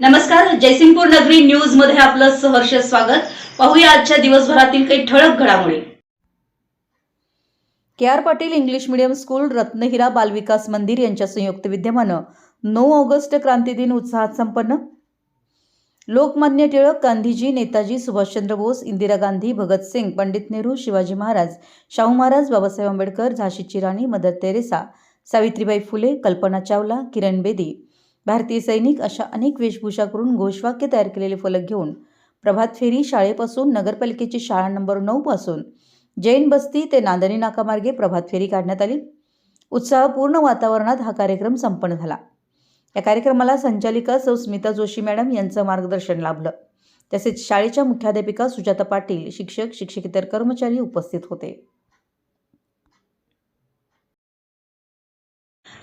नमस्कार जयसिंगपूर नगरी न्यूजमध्ये आपलं सहर्ष स्वागत. पाहूया आजच्या दिवसभरातील काही ठळक घडामोडी. K R Patil English medium school Ratnahira Balvikas Mandir यांच्या संयुक्त विद्यमानं नऊ ऑगस्ट क्रांती दिन उत्साहात संपन्न. लोकमान्य टिळक गांधीजी नेताजी सुभाषचंद्र बोस इंदिरा गांधी भगतसिंग पंडित नेहरू शिवाजी महाराज शाहू महाराज बाबासाहेब आंबेडकर झाशीची राणी मदर तेरेसा सावित्रीबाई फुले कल्पना चावला किरण बेदी भारतीय सैनिक अशा अनेक वेशभूषा करून घोषवाक्य तयार केलेले फलक घेऊन प्रभात फेरी शाळेपासून नगरपालिकेची शाळा नंबर नऊपासून जैन बस्ती ते नांदणी नाकामार्गे प्रभात फेरी काढण्यात आली. उत्साहपूर्ण वातावरणात हा कार्यक्रम संपन्न झाला. या कार्यक्रमाला संचालिका सौ स्मिता जोशी मॅडम यांचं मार्गदर्शन लाभलं. तसेच शाळेच्या मुख्याध्यापिका सुजाता पाटील शिक्षक शिक्षकेतर कर्मचारी उपस्थित होते.